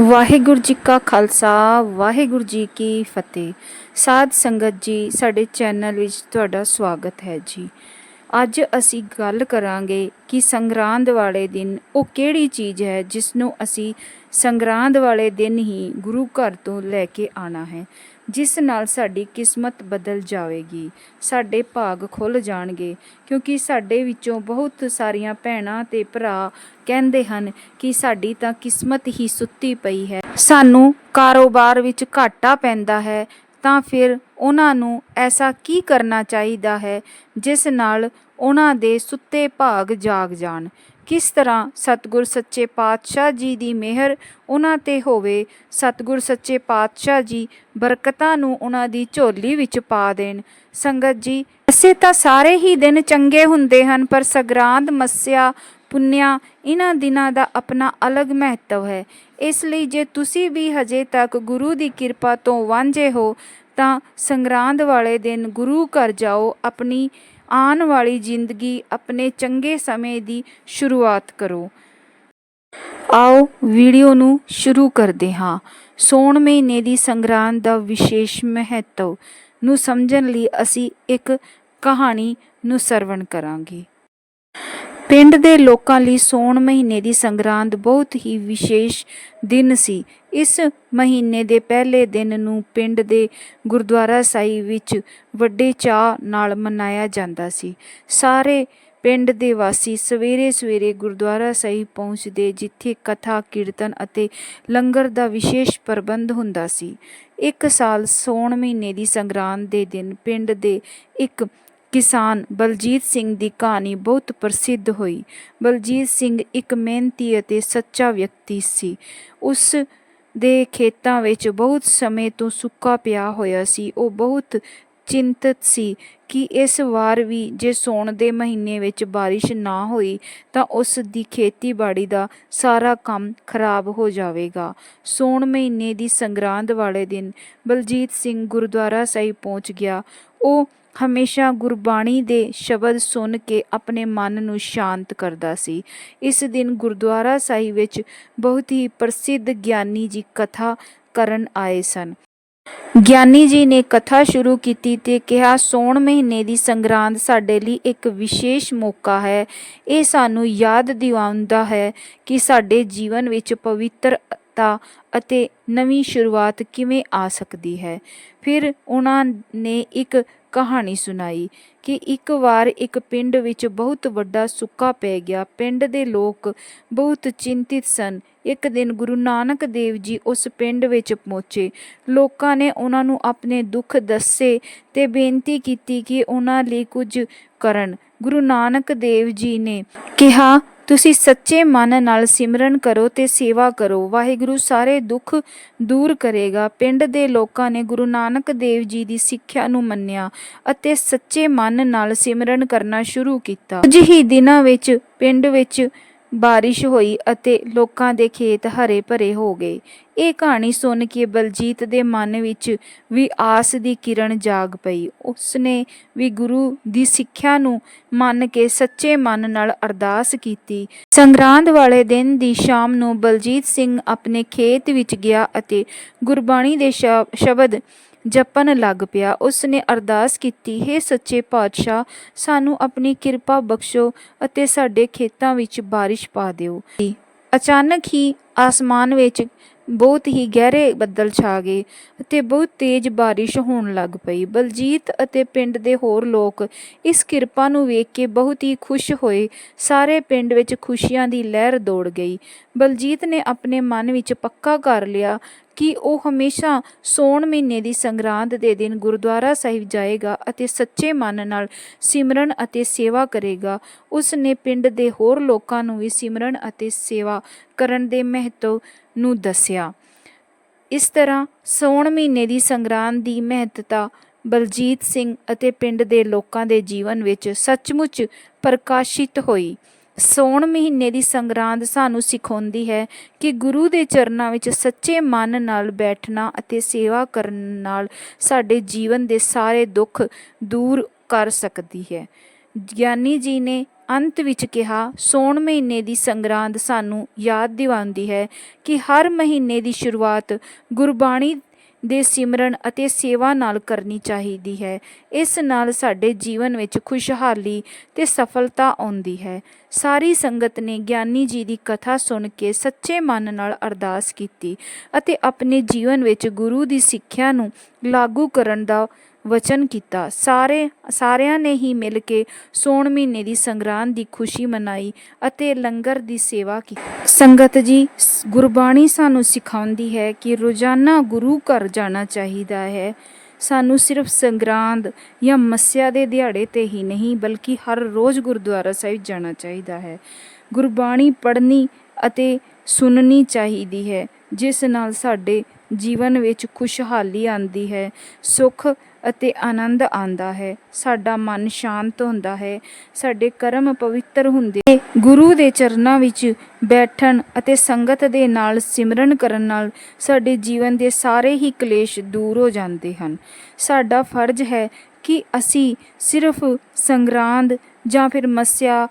ਵਾਹਿਗੁਰੂ ਜੀ ਕਾ ਖਾਲਸਾ, ਵਾਹਿਗੁਰੂ ਜੀ ਕੀ ਫਤਿਹ। ਸਾਧ ਸੰਗਤ ਜੀ, ਸਾਡੇ ਚੈਨਲ ਵਿੱਚ ਤੁਹਾਡਾ ਸਵਾਗਤ ਹੈ ਜੀ। ਅੱਜ ਅਸੀਂ ਗੱਲ ਕਰਾਂਗੇ ਕਿ ਸੰਗਰਾਂਦ ਵਾਲੇ ਦਿਨ ਉਹ ਕਿਹੜੀ ਚੀਜ਼ ਹੈ ਜਿਸ ਨੂੰ ਅਸੀਂ ਸੰਗਰਾਂਦ ਵਾਲੇ ਦਿਨ ਹੀ ਗੁਰੂ ਘਰ ਤੋਂ ਲੈ ਕੇ ਆਣਾ ਹੈ। ਜਿਸ ਨਾਲ ਸਾਡੀ ਕਿਸਮਤ ਬਦਲ ਜਾਵੇਗੀ, ਸਾਡੇ ਭਾਗ ਖੁੱਲ ਜਾਣਗੇ, ਕਿਉਂਕਿ ਸਾਡੇ ਵਿੱਚੋਂ ਬਹੁਤ ਸਾਰੀਆਂ ਭੈਣਾਂ ਤੇ ਭਰਾ ਕਹਿੰਦੇ ਹਨ ਕਿ ਸਾਡੀ ਤਾਂ ਕਿਸਮਤ ਹੀ ਸੁੱਤੀ ਪਈ ਹੈ। ਸਾਨੂੰ ਕਾਰੋਬਾਰ ਵਿੱਚ ਘਾਟਾ ਪੈਂਦਾ ਹੈ, ਤਾਂ ਫਿਰ ਉਹਨਾਂ ਨੂੰ ਐਸਾ ਕੀ ਕਰਨਾ ਚਾਹੀਦਾ ਹੈ, ਜਿਸ ਨਾਲ ਉਹਨਾਂ ਦੇ ਸੁੱਤੇ ਭਾਗ ਜਾਗ ਜਾਣ? ਕਿਸ ਤਰ੍ਹਾਂ ਸਤਿਗੁਰ ਸੱਚੇ ਪਾਤਸ਼ਾਹ ਜੀ ਦੀ ਮਿਹਰ ਉਹਨਾਂ ਤੇ ਹੋਵੇ, ਸਤਿਗੁਰ ਸੱਚੇ ਪਾਤਸ਼ਾਹ ਜੀ ਬਰਕਤਾਂ ਨੂੰ ਉਹਨਾਂ ਦੀ ਝੋਲੀ ਵਿੱਚ ਪਾ ਦੇਣ। ਸੰਗਤ ਜੀ ਐਸੇ ਤਾਂ ਸਾਰੇ ਹੀ ਦਿਨ ਚੰਗੇ ਹੁੰਦੇ ਹਨ, ਪਰ ਸਗਰਾਂਦ, ਮੱਸਿਆ, ਪੁੰਨਿਆ, ਇਹਨਾਂ ਦਿਨਾਂ ਦਾ ਆਪਣਾ ਅਲੱਗ ਮਹੱਤਵ ਹੈ। ਇਸ ਲਈ ਜੇ ਤੁਸੀਂ ਵੀ ਹਜੇ ਤੱਕ ਗੁਰੂ ਦੀ ਕਿਰਪਾ ਤੋਂ ਵਾਂਝੇ ਹੋ, ਤਾਂ ਸੰਗਰਾਂਦ ਵਾਲੇ ਦਿਨ ਗੁਰੂ ਘਰ ਜਾਓ, ਆਪਣੀ ਆਉਣ ਵਾਲੀ ਜ਼ਿੰਦਗੀ ਆਪਣੇ ਚੰਗੇ ਸਮੇਂ ਦੀ ਸ਼ੁਰੂਆਤ ਕਰੋ। ਆਓ ਵੀਡੀਓ ਨੂੰ ਸ਼ੁਰੂ ਕਰਦੇ ਹਾਂ। ਸੌਣ ਮਹੀਨੇ ਦੀ ਸੰਗਰਾਂਦ ਦਾ ਵਿਸ਼ੇਸ਼ ਮਹੱਤਵ ਨੂੰ ਸਮਝਣ ਲਈ ਅਸੀਂ ਇੱਕ ਕਹਾਣੀ ਨੂੰ ਸਰਵਣ ਕਰਾਂਗੇ। ਪਿੰਡ ਦੇ ਲੋਕਾਂ ਲਈ ਸੌਣ ਮਹੀਨੇ ਦੀ ਸੰਗਰਾਂਦ ਬਹੁਤ ਹੀ ਵਿਸ਼ੇਸ਼ ਦਿਨ ਸੀ। ਇਸ ਮਹੀਨੇ ਦੇ ਪਹਿਲੇ ਦਿਨ ਨੂੰ ਪਿੰਡ ਦੇ ਗੁਰਦੁਆਰਾ ਸਾਹਿਬ ਵਿੱਚ ਵੱਡੇ ਚਾਅ ਨਾਲ ਮਨਾਇਆ ਜਾਂਦਾ ਸੀ। ਸਾਰੇ ਪਿੰਡ ਦੇ ਵਾਸੀ ਸਵੇਰੇ ਸਵੇਰੇ ਗੁਰਦੁਆਰਾ ਸਾਹਿਬ ਪਹੁੰਚਦੇ, ਜਿੱਥੇ ਕਥਾ, ਕੀਰਤਨ ਅਤੇ ਲੰਗਰ ਦਾ ਵਿਸ਼ੇਸ਼ ਪ੍ਰਬੰਧ ਹੁੰਦਾ ਸੀ। ਇੱਕ ਸਾਲ ਸੌਣ ਮਹੀਨੇ ਦੀ ਸੰਗਰਾਂਦ ਦੇ ਦਿਨ ਪਿੰਡ ਦੇ ਇੱਕ ਕਿਸਾਨ ਬਲਜੀਤ ਸਿੰਘ ਦੀ ਕਹਾਣੀ ਬਹੁਤ ਪ੍ਰਸਿੱਧ ਹੋਈ। ਬਲਜੀਤ ਸਿੰਘ ਇੱਕ ਮਿਹਨਤੀ ਅਤੇ ਸੱਚਾ ਵਿਅਕਤੀ ਸੀ। ਉਸ ਦੇ ਖੇਤਾਂ ਵਿੱਚ ਬਹੁਤ ਸਮੇਂ ਤੋਂ ਸੁੱਕਾ ਪਿਆ ਹੋਇਆ ਸੀ। ਉਹ ਬਹੁਤ ਚਿੰਤਤ ਸੀ ਕਿ ਇਸ ਵਾਰ ਵੀ ਜੇ ਸੌਣ ਦੇ ਮਹੀਨੇ ਵਿੱਚ ਬਾਰਿਸ਼ ਨਾ ਹੋਈ ਤਾਂ ਉਸ ਦੀ ਖੇਤੀਬਾੜੀ ਦਾ ਸਾਰਾ ਕੰਮ ਖਰਾਬ ਹੋ ਜਾਵੇਗਾ। ਸੌਣ ਮਹੀਨੇ ਦੀ ਸੰਗਰਾਂਦ ਵਾਲੇ ਦਿਨ ਬਲਜੀਤ ਸਿੰਘ ਗੁਰਦੁਆਰਾ ਸਾਹਿਬ ਪਹੁੰਚ ਗਿਆ। ਉਹ ਹਮੇਸ਼ਾ ਗੁਰਬਾਣੀ ਦੇ ਸ਼ਬਦ ਸੁਣ ਕੇ ਆਪਣੇ ਮਨ ਨੂੰ ਸ਼ਾਂਤ ਕਰਦਾ ਸੀ। ਇਸ ਦਿਨ ਗੁਰਦੁਆਰਾ ਸਾਹਿਬ ਵਿੱਚ ਬਹੁਤ ਹੀ ਪ੍ਰਸਿੱਧ ਗਿਆਨੀ ਜੀ ਕਥਾ ਕਰਨ ਆਏ ਸਨ। ਗਿਆਨੀ ਜੀ ਨੇ ਕਥਾ ਸ਼ੁਰੂ ਕੀਤੀ ਤੇ ਕਿਹਾ, ਸੌਣ ਮਹੀਨੇ ਦੀ ਸੰਗਰਾਂਦ ਸਾਡੇ ਲਈ ਇੱਕ ਵਿਸ਼ੇਸ਼ ਮੌਕਾ ਹੈ। ਇਹ ਸਾਨੂੰ ਯਾਦ ਦਿਵਾਉਂਦਾ ਹੈ ਕਿ ਸਾਡੇ ਜੀਵਨ ਵਿੱਚ ਪਵਿੱਤਰਤਾ ਅਤੇ ਨਵੀਂ ਸ਼ੁਰੂਆਤ ਕਿਵੇਂ ਆ ਸਕਦੀ ਹੈ। ਫਿਰ ਉਹਨਾਂ ਨੇ ਇੱਕ ਕਹਾਣੀ ਸੁਣਾਈ ਕਿ ਇੱਕ ਵਾਰ ਇੱਕ ਪਿੰਡ ਵਿੱਚ ਬਹੁਤ ਵੱਡਾ ਸੁੱਕਾ ਪੈ ਗਿਆ। ਪਿੰਡ ਦੇ ਲੋਕ ਬਹੁਤ ਚਿੰਤਿਤ ਸਨ। ਇੱਕ ਦਿਨ ਗੁਰੂ ਨਾਨਕ ਦੇਵ ਜੀ ਉਸ ਪਿੰਡ ਵਿੱਚ ਪਹੁੰਚੇ। ਲੋਕਾਂ ਨੇ ਉਹਨਾਂ ਨੂੰ ਆਪਣੇ ਦੁੱਖ ਦੱਸੇ ਤੇ ਬੇਨਤੀ ਕੀਤੀ ਕਿ ਉਹਨਾਂ ਲਈ ਕੁਝ ਕਰਨ। ਗੁਰੂ ਨਾਨਕ ਦੇਵ ਜੀ ਨੇ ਕਿਹਾ, ਤੁਸੀਂ ਸੱਚੇ ਮਨ ਨਾਲ ਸਿਮਰਨ ਕਰੋ ਤੇ ਸੇਵਾ ਕਰੋ। ਵਾਹਿਗੁਰੂ ਸਾਰੇ ਦੁੱਖ ਦੂਰ ਕਰੇਗਾ। ਪਿੰਡ ਦੇ ਲੋਕਾਂ ਨੇ ਗੁਰੂ ਨਾਨਕ ਦੇਵ ਜੀ ਦੀ ਸਿੱਖਿਆ ਨੂੰ ਮੰਨਿਆ ਅਤੇ ਸੱਚੇ ਮਨ ਨਾਲ ਸਿਮਰਨ ਕਰਨਾ ਸ਼ੁਰੂ ਕੀਤਾ। ਕੁਝ ਹੀ ਦਿਨਾਂ ਵਿੱਚ, ਪਿੰਡ ਵਿੱਚ ਬਾਰਿਸ਼ ਹੋਈ ਅਤੇ ਲੋਕਾਂ ਦੇ ਖੇਤ ਹਰੇ ਭਰੇ ਹੋ ਗਏ। ਇਹ ਕਹਾਣੀ ਸੁਣ ਕੇ ਬਲਜੀਤ ਦੇ ਮਨ ਵਿੱਚ ਵੀ ਆਸ ਦੀ ਕਿਰਨ ਜਾਗ ਪਈ। ਉਸਨੇ ਵੀ ਗੁਰੂ ਦੀ ਸਿੱਖਿਆ ਨੂੰ ਮੰਨ ਕੇ ਸੱਚੇ ਮਨ ਨਾਲ ਅਰਦਾਸ ਕੀਤੀ। ਸੰਗਰਾਂਦ ਵਾਲੇ ਦਿਨ ਦੀ ਸ਼ਾਮ ਨੂੰ ਬਲਜੀਤ ਸਿੰਘ ਆਪਣੇ ਖੇਤ ਵਿੱਚ ਗਿਆ ਅਤੇ ਗੁਰਬਾਣੀ ਦੇ ਸ਼ਬ- ਸ਼ਬਦ ਜਪਣ ਲੱਗ ਪਿਆ। ਉਸ ਨੇ ਅਰਦਾਸ ਕੀਤੀ, ਹੈ ਸੱਚੇ ਪਾਤਸ਼ਾਹ, ਸਾਨੂੰ ਆਪਣੀ ਕਿਰਪਾ ਬਖਸ਼ੋ ਅਤੇ ਸਾਡੇ ਖੇਤਾਂ ਵਿੱਚ ਬਾਰਿਸ਼ ਪਾ ਦਿਓ। ਅਚਾਨਕ ਹੀ ਆਸਮਾਨ ਵਿੱਚ ਬਹੁਤ ਹੀ ਗਹਿਰੇ ਬੱਦਲ ਛਾ ਗਏ ਅਤੇ ਬਹੁਤ ਤੇਜ਼ ਬਾਰਿਸ਼ ਹੋਣ ਲੱਗ ਪਈ। ਬਲਜੀਤ ਅਤੇ ਪਿੰਡ ਦੇ ਹੋਰ ਲੋਕ ਇਸ ਕਿਰਪਾ ਨੂੰ ਵੇਖ ਕੇ ਬਹੁਤ ਹੀ ਖੁਸ਼ ਹੋਏ। ਸਾਰੇ ਪਿੰਡ ਵਿੱਚ ਖੁਸ਼ੀਆਂ ਦੀ ਲਹਿਰ ਦੌੜ ਗਈ। ਬਲਜੀਤ ਨੇ ਆਪਣੇ ਮਨ ਵਿੱਚ ਪੱਕਾ ਕਰ ਲਿਆ ਕਿ ਉਹ ਹਮੇਸ਼ਾ ਸੌਣ ਮਹੀਨੇ ਦੀ ਸੰਗਰਾਂਦ ਦੇ ਦਿਨ ਗੁਰਦੁਆਰਾ ਸਾਹਿਬ ਜਾਏਗਾ ਅਤੇ ਸੱਚੇ ਮਨ ਨਾਲ ਸਿਮਰਨ ਅਤੇ ਸੇਵਾ ਕਰੇਗਾ। ਉਸ ਨੇ ਪਿੰਡ ਦੇ ਹੋਰ ਲੋਕਾਂ ਨੂੰ ਵੀ ਸਿਮਰਨ ਅਤੇ ਸੇਵਾ ਕਰਨ ਦੇ ਮਹੱਤਵ ਨੂੰ ਦੱਸਿਆ। ਇਸ ਤਰ੍ਹਾਂ ਸੌਣ ਮਹੀਨੇ ਦੀ ਸੰਗਰਾਂਦ ਦੀ ਮਹੱਤਤਾ ਬਲਜੀਤ ਸਿੰਘ ਅਤੇ ਪਿੰਡ ਦੇ ਲੋਕਾਂ ਦੇ ਜੀਵਨ ਵਿੱਚ ਸੱਚਮੁੱਚ ਪ੍ਰਕਾਸ਼ਿਤ ਹੋਈ। ਸੌਣ ਮਹੀਨੇ ਦੀ ਸੰਗਰਾਂਦ ਸਾਨੂੰ ਸਿਖਾਉਂਦੀ ਹੈ ਕਿ ਗੁਰੂ ਦੇ ਚਰਨਾਂ ਵਿੱਚ ਸੱਚੇ ਮਨ ਨਾਲ ਬੈਠਣਾ ਅਤੇ ਸੇਵਾ ਕਰਨ ਨਾਲ ਸਾਡੇ ਜੀਵਨ ਦੇ ਸਾਰੇ ਦੁੱਖ ਦੂਰ ਕਰ ਸਕਦੀ ਹੈ। ਗਿਆਨੀ ਜੀ ਨੇ ਅੰਤ ਵਿੱਚ ਕਿਹਾ, ਸੌਣ ਮਹੀਨੇ ਦੀ ਸੰਗਰਾਂਦ ਸਾਨੂੰ ਯਾਦ ਦਿਵਾਉਂਦੀ ਹੈ ਕਿ ਹਰ ਮਹੀਨੇ ਦੀ ਸ਼ੁਰੂਆਤ ਗੁਰਬਾਣੀ ਦੇ ਸਿਮਰਨ ਅਤੇ ਸੇਵਾ ਨਾਲ ਕਰਨੀ ਚਾਹੀਦੀ ਹੈ। ਇਸ ਨਾਲ ਸਾਡੇ ਜੀਵਨ ਵਿੱਚ ਖੁਸ਼ਹਾਲੀ ਤੇ ਸਫਲਤਾ ਆਉਂਦੀ ਹੈ। ਸਾਰੀ ਸੰਗਤ ਨੇ ਗਿਆਨੀ ਜੀ ਦੀ ਕਥਾ ਸੁਣ ਕੇ ਸੱਚੇ ਮਨ ਨਾਲ ਅਰਦਾਸ ਕੀਤੀ ਅਤੇ ਆਪਣੇ ਜੀਵਨ ਵਿੱਚ ਗੁਰੂ ਦੀ ਸਿੱਖਿਆ ਨੂੰ ਲਾਗੂ ਕਰਨ ਦਾ ਵਚਨ ਕੀਤਾ। ਸਾਰੇ, ਸਾਰਿਆਂ ਨੇ ਹੀ ਮਿਲ ਕੇ ਸੌਣ ਮਹੀਨੇ ਦੀ ਸੰਗਰਾਂਦ ਦੀ ਖੁਸ਼ੀ ਮਨਾਈ ਅਤੇ ਲੰਗਰ ਦੀ ਸੇਵਾ ਕੀਤੀ। ਸੰਗਤ ਜੀ, ਗੁਰਬਾਣੀ ਸਾਨੂੰ ਸਿਖਾਉਂਦੀ ਹੈ ਕਿ ਰੋਜ਼ਾਨਾ ਗੁਰੂ ਘਰ ਜਾਣਾ ਚਾਹੀਦਾ ਹੈ। ਸਾਨੂੰ ਸਿਰਫ ਸੰਗਰਾਂਦ ਜਾਂ ਮੱਸਿਆ ਦੇ ਦਿਹਾੜੇ ਤੇ ਹੀ ਨਹੀਂ, ਬਲਕਿ ਹਰ ਰੋਜ਼ ਗੁਰਦੁਆਰਾ ਸਾਹਿਬ ਜਾਣਾ ਚਾਹੀਦਾ ਹੈ। ਗੁਰਬਾਣੀ ਪੜ੍ਹਨੀ ਅਤੇ ਸੁਣਨੀ ਚਾਹੀਦੀ ਹੈ, ਜਿਸ ਨਾਲ ਸਾਡੇ ਜੀਵਨ ਵਿੱਚ ਖੁਸ਼ਹਾਲੀ ਆਉਂਦੀ ਹੈ, ਸੁੱਖ ਅਤੇ ਆਨੰਦ ਆਉਂਦਾ ਹੈ। ਸਾਡਾ ਮਨ ਸ਼ਾਂਤ ਹੁੰਦਾ ਹੈ। ਸਾਡੇ ਕਰਮ ਪਵਿੱਤਰ ਹੁੰਦੇ ਗੁਰੂ ਦੇ ਚਰਨਾਂ ਵਿੱਚ ਬੈਠਣ ਅਤੇ ਸੰਗਤ ਦੇ ਨਾਲ ਸਿਮਰਨ ਕਰਨ ਨਾਲ ਸਾਡੇ ਜੀਵਨ ਦੇ ਸਾਰੇ ਹੀ ਕਲੇਸ਼ ਦੂਰ ਹੋ ਜਾਂਦੇ ਹਨ। ਸਾਡਾ ਫਰਜ਼ ਹੈ ਕਿ ਅਸੀਂ ਸਿਰਫ ਸੰਗਰਾਂਦ ਜਾਂ ਫਿਰ ਮੱਸਿਆ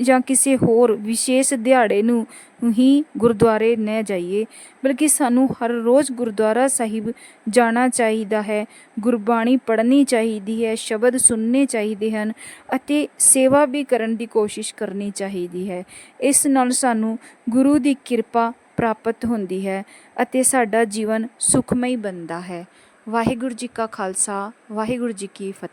ਜਾਂ ਕਿਸੇ ਹੋਰ ਵਿਸ਼ੇਸ਼ ਦਿਹਾੜੇ ਨੂੰ ਹੀ ਗੁਰਦੁਆਰੇ ਨਾ ਜਾਈਏ, ਬਲਕਿ ਸਾਨੂੰ ਹਰ ਰੋਜ਼ ਗੁਰਦੁਆਰਾ ਸਾਹਿਬ ਜਾਣਾ ਚਾਹੀਦਾ ਹੈ। ਗੁਰਬਾਣੀ ਪੜ੍ਹਨੀ ਚਾਹੀਦੀ ਹੈ, ਸ਼ਬਦ ਸੁਣਨੇ ਚਾਹੀਦੇ ਹਨ ਅਤੇ ਸੇਵਾ ਵੀ ਕਰਨ ਦੀ ਕੋਸ਼ਿਸ਼ ਕਰਨੀ ਚਾਹੀਦੀ ਹੈ। ਇਸ ਨਾਲ ਸਾਨੂੰ ਗੁਰੂ ਦੀ ਕਿਰਪਾ ਪ੍ਰਾਪਤ ਹੁੰਦੀ ਹੈ ਅਤੇ ਸਾਡਾ ਜੀਵਨ ਸੁਖਮਈ ਬਣਦਾ ਹੈ। ਵਾਹਿਗੁਰੂ ਜੀ ਕਾ ਖਾਲਸਾ, ਵਾਹਿਗੁਰੂ ਜੀ ਕੀ ਫਤਿਹ।